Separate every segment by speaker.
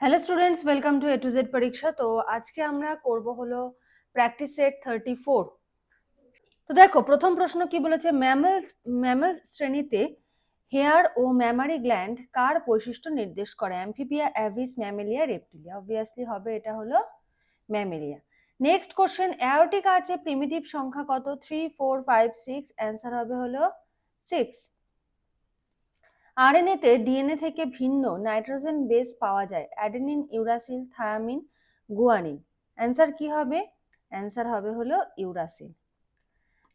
Speaker 1: Hello students welcome to A to Z পরীক্ষা তো আজকে আমরা করব হলো প্র্যাকটিস সেট থার্টি ফোর তো দেখো, প্রথম প্রশ্ন কি বলেছে? ম্যামেলস ম্যামেলস শ্রেণীতে হেয়ার ও ম্যামারি গ্ল্যান্ড কার বৈশিষ্ট্য নির্দেশ করে? Amphibia Aves Mammalia Reptilia obviously হবে এটা হলো ম্যামেলিয়া নেক্সট কোশ্চেন অ্যাওটিক আর্চে প্রিমিটিভ সংখ্যা কত? Three four five six answer হবে হলো সিক্স আরএনএতে ডিএনএ থেকে ভিন্ন নাইট্রোজেন বেস পাওয়া যায় adenine, uracil, thymine, guanine. Answer কি হবে? অ্যান্সার হবে হলো ইউরাসিল।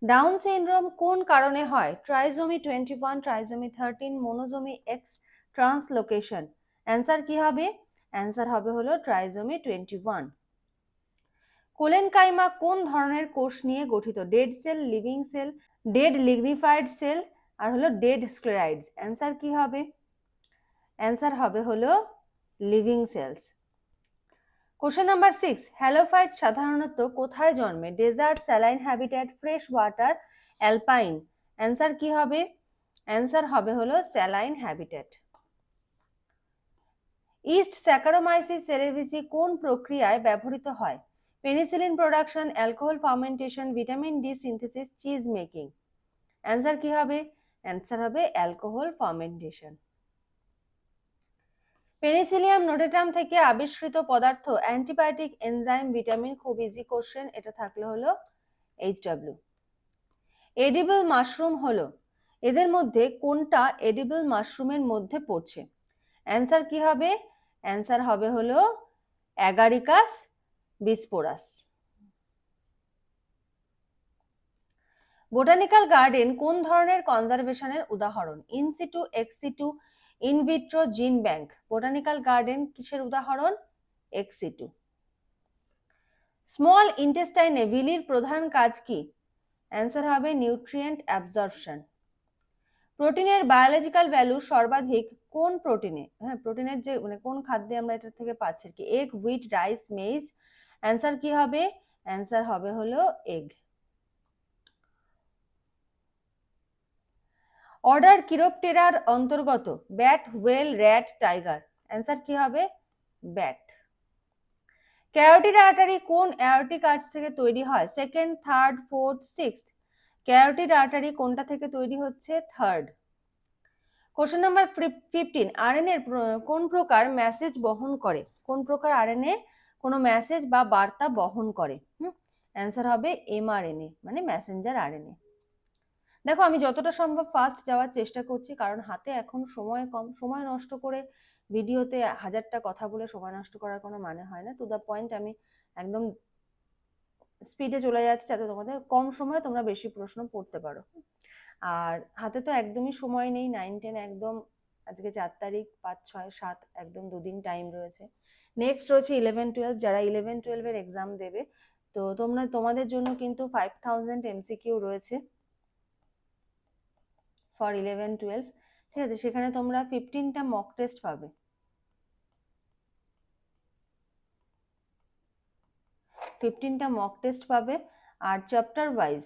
Speaker 1: ডাউন সিনড্রোম কোন কারণে হয়? Trisomy twenty one, trisomy thirteen, monosomy X, translocation. Answer কি হবে? অ্যান্সার হবে হলো ট্রাইজোমি টোয়েন্টি ওয়ান। কোলেনকাইমা কোন ধরনের কোষ নিয়ে গঠিত? Dead cell, living cell, dead lignified cell আর হলো ডেড স্ক্লেরাইডস। অ্যান্সার কি হবে? অ্যান্সার হবে হলো living cells. Question number six, halophyte সাধারণত কোথায় জন্মে? Desert, saline habitat fresh water, alpine. Answer কি হবে? অ্যান্সার হবে হলো saline habitat yeast Saccharomyces cerevisiae কোন প্রক্রিয়ায় ব্যবহৃত হয়? Penicillin production, alcohol fermentation, vitamin D synthesis, cheese making. Answer কি হবে? অ্যান্সার হবে অ্যালকোহল ফার্মেন্টেশন পেনিসিলিয়াম নোটেটাম থেকে আবিষ্কৃত পদার্থ অ্যান্টিবায়োটিক এনজাইম ভিটামিন খুব ইজি কোশ্চেন এটা থাকলে হলো এইচ ডাব্লিউ এডিবল মাশরুম হলো, এদের মধ্যে কোনটা এডিবল মাশরুমের মধ্যে পড়ছে? অ্যান্সার কি হবে? অ্যান্সার হবে হলো অ্যাগারিকাস বিস্পোরাস বোটানিক্যাল গার্ডেন কোন ধরনের কনজারভেশনের উদাহরণ? In situ ex situ in vitro gene bank. Botanical garden কিসের উদাহরণ? এক্সিটু স্মল ইন্টেস্টাইনে ভিলির প্রধান কাজ কি? অ্যান্সার হবে নিউট্রিয়েন্ট অ্যাবজর্পশন। প্রোটিনের বায়োলজিক্যাল ভ্যালু সর্বাধিক কোন প্রোটিনে? হ্যাঁ প্রোটিনের যে মানে কোন খাদ্যে আমরা এটা থেকে পাচ্ছি কি? Egg, wheat, rice, maize. Answer কি হবে? অ্যান্সার হবে হলো এগ। অর্ডার কিরোপটেরার অন্তর্গত bat whale rat tiger answer কি হবে? ব্যাট ক্যারোটিড আর্টারি কোন অ্যারোটিক আর্টস থেকে তৈরি হয়? Second third fourth six carotid artery কোনটা থেকে তৈরি হচ্ছে? থার্ড কোশ্চেন নাম্বার ফিফটিন আরএনএর কোন প্রকার মেসেজ বহন করে? কোন প্রকার আরএনএ কোনো মেসেজ বা বার্তা বহন করে? হুম? অ্যান্সার হবে এমআরএনএ মানে মেসেঞ্জার আরএনএ দেখো, আমি যতটা সম্ভব ফাস্ট যাওয়ার চেষ্টা করছি, কারণ হাতে এখন সময় কম, সময় নষ্ট করে ভিডিওতে হাজারটা কথা বলে সময় নষ্ট করার কোনো মানে হয় না। টু দ্য পয়েন্ট আমি একদম স্পিডে চলে যাচ্ছি যাতে তোমাদের কম সময়ে তোমরা বেশি প্রশ্ন পড়তে পারো। আর হাতে তো একদমই সময় নেই নাইন টেন একদম, আজকে চার তারিখ, পাঁচ, ছয়, সাত, একদম দুদিন টাইম রয়েছে। নেক্সট রয়েছে ইলেভেন টুয়েলভ যারা ইলেভেন টুয়েলভের এক্সাম দেবে, তো তোমরা, তোমাদের জন্য কিন্তু ফাইভ থাউজেন্ড এমসিকিউ রয়েছে। ফর ইলেভেন টুয়েলভ ঠিক আছে? সেখানে তোমরা ফিফটিনটা মক টেস্ট পাবে। ফিফটিনটা মক টেস্ট পাবে আর চ্যাপ্টার ওয়াইজ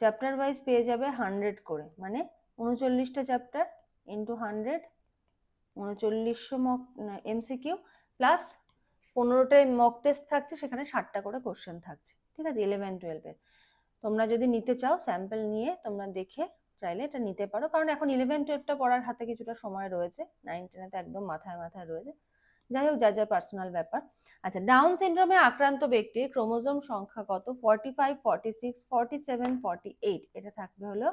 Speaker 1: চ্যাপ্টার ওয়াইজ পেয়ে যাবে হান্ড্রেড করে। মানে উনচল্লিশটা চ্যাপ্টার ইন্টু হান্ড্রেড উনচল্লিশশো মক এমসিকিউ প্লাস পনেরোটায় মক টেস্ট থাকছে, সেখানে ষাটটা করে কোশ্চেন থাকছে। ঠিক আছে? ইলেভেন টুয়েলভের তোমরা যদি নিতে চাও স্যাম্পল নিয়ে, তোমরা দেখে চাইলে এটা নিতে পারো। কারণ এখন ইলেভেন টুয়েলভটা পড়ার হাতে কিছুটা সময় রয়েছে। নাইন টেনে তো একদম মাথায় মাথায় রয়েছে। যাই হোক, যার যার পার্সোনাল ব্যাপার। আচ্ছা ডাউন সিনড্রোমে আক্রান্ত ব্যক্তির ক্রোমোজোম সংখ্যা কত? Forty five forty six forty seven forty eight এটা থাকবে হলো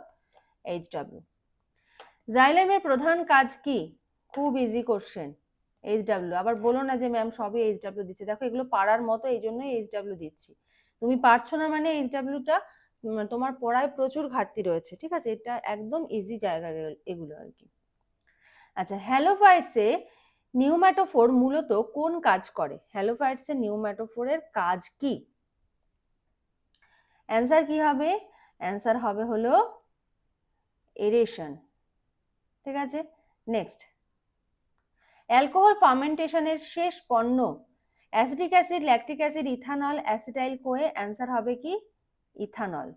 Speaker 1: এইচ ডাব্লিউ জাইলেমের প্রধান কাজ কি? খুব ইজি কোশ্চেন এইচ ডাব্লিউ আবার বলো না যে ম্যাম সবই এইচ ডাব্লিউ দিচ্ছে। দেখো, এগুলো পাড়ার মতো এই জন্যই এইচ ডাব্লিউ দিচ্ছি। তুমি পারছ না মানে এইচ ডাব্লিউটা তোমার পড়ায় প্রচুর ঘাটতি রয়েছে, ঠিক আছে? এটা একদম ইজি জায়গা এগুলো আর কি। আচ্ছা হ্যালোফাইটসে নিউম্যাটোফোর মূলত কোন কাজ করে? হ্যালোফাইটসে নিউম্যাটোফোরের কাজ কি? অ্যান্সার কি হবে? অ্যান্সার হবে হলো এরেশন ঠিক আছে? নেক্সট অ্যালকোহল ফার্মেন্টেশনের শেষ পণ্য acetic acid, lactic acid, ethanol acetyl CoA answer হবে কি? ইথানল।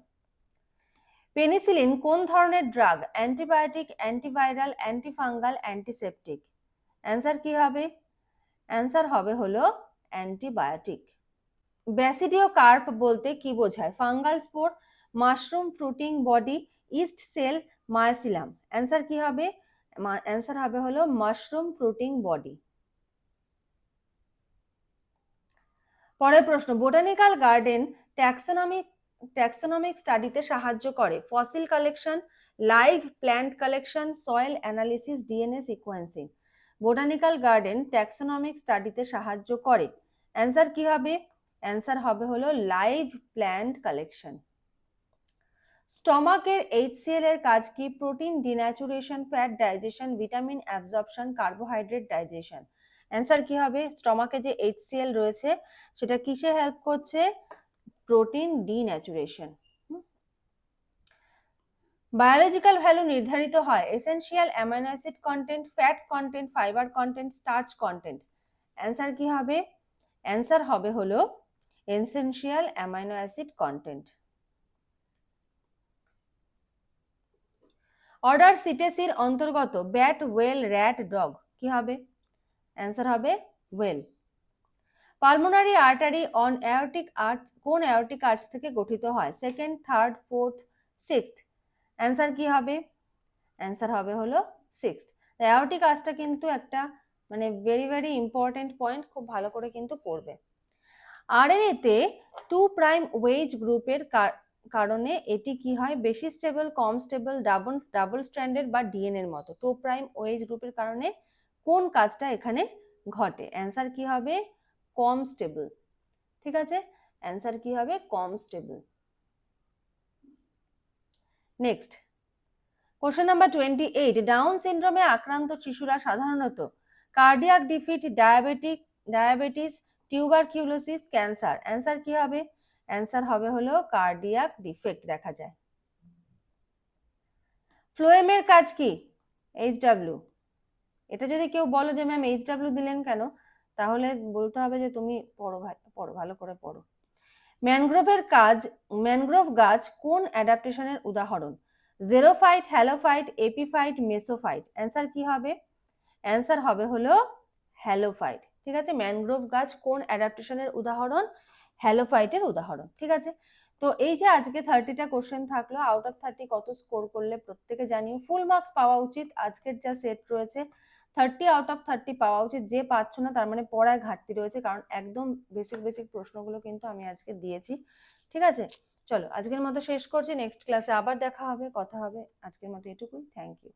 Speaker 1: পেনিসিলিন কোন ধরনের drug? Antibiotic, antiviral, antifungal, antiseptic. Answer কি হবে? অ্যান্সার হবে হলো অ্যান্টিবায়োটিক। ব্যাসিডিও কার্প বলতে কি বোঝায়? Fungal spore, mushroom fruiting body, yeast cell, mycelium. Answer কি হবে? অ্যান্সার হবে হলো মাশরুম ফ্রুটিং বডি। পরের প্রশ্ন, বোটানিক্যাল গার্ডেন ট্যাক্সোনমিক ট্যাক্সোনমিক স্টাডিতে সাহায্য করে। Fossil collection, live plant collection, soil analysis, DNA sequencing. Botanical garden taxonomic স্টাডিতে সাহায্য করে। অ্যান্সার কি হবে? অ্যান্সার হবে হলো লাইভ প্ল্যান্ট কালেকশন। স্টমাকের এইচসিএল এর কাজ কি? Protein denaturation, fat digestion, vitamin absorption, carbohydrate digestion. Answer কি হবে? স্টমাকে যে এইচসিএল রয়েছে, সেটা কিসে হেল্প করছে? প্রোটিন ডিন্যাচুরেশন বায়োলজিক্যাল ভ্যালু নির্ধারিত হয়। Essential amino acid content fat content fibre content starch content answer কি হবে? অ্যান্সার হবে হলো essential amino acid content order সিটেসির অন্তর্গত। ব্যাট ওয়েল র্যাট ডগ কি হবে? অ্যান্সার হবে whale pulmonary artery on aortic arches কোন অ্যাওটিক আর্টস থেকে গঠিত হয়? Second third fourth sixth answer কি হবে? অ্যান্সার হবে হলো সিক্সথ অ্যাওটিক আর্টসটা কিন্তু একটা মানে ভেরি ভেরি ইম্পর্টেন্ট পয়েন্ট খুব ভালো করে কিন্তু পড়বে। আরএনএতে টু প্রাইম ওয়েজ গ্রুপের কারণে এটি কি হয়? বেশি স্টেবল কম স্টেবল ডাবল ডাবল স্ট্র্যান্ডেড বা ডিএনএর মতো। টু প্রাইম ওয়েজ গ্রুপের কারণে কোন কাজটা এখানে ঘটে? অ্যান্সার কি হবে? কম স্টেবল ঠিক আছে? অ্যান্সার কি হবে? কম stable next question number twenty eight down সিন্ড্রোমে আক্রান্ত শিশুরা সাধারণত cardiac defect diabetic diabetes tuberculosis cancer answer কি হবে? অ্যান্সার হবে হলো কার্ডিয়াক ডিফেক্ট দেখা যায়। ফ্লোয়েমের কাজ কি? এইচ ডাব্লিউ এটা যদি কেউ বলো যে, ম্যাম এইচ ডাব্লিউ দিলেন কেন? তাহলে বলতে হবে যে, তুমি পড়ো ভাই, পড়ো, ভালো করে পড়ো। ম্যানগ্রোভের কাজ, ম্যানগ্রোভ গাছ কোন অ্যাডাপ্টেশনের উদাহরণ? Xerophyte halophyte epiphyte mesophyte answer কি হবে? অ্যান্সার হবে হলো হ্যালোফাইট ঠিক আছে? ম্যানগ্রোভ গাছ কোন অ্যাডাপ্টেশনের উদাহরণ? হ্যালোফাইটের উদাহরণ। ঠিক আছে? তো এই যে আজকে থার্টিটা কোশ্চেন থাকল আউট অফ থার্টি কত স্কোর করলে প্রত্যেকে জানিও। ফুল মার্কস পাওয়া উচিত। আজকের যা সেট রয়েছে থার্টি আউট অফ থার্টি পাওয়া উচিত। যে পাচ্ছ না, তার মানে পড়ায় ঘাটতি রয়েছে, কারণ একদম বেসিক বেসিক প্রশ্নগুলো কিন্তু আমি আজকে দিয়েছি। ঠিক আছে? চলো, আজকের মতো শেষ করছি। নেক্সট ক্লাসে আবার দেখা হবে, কথা হবে। আজকের মতো এটুকুই। Thank you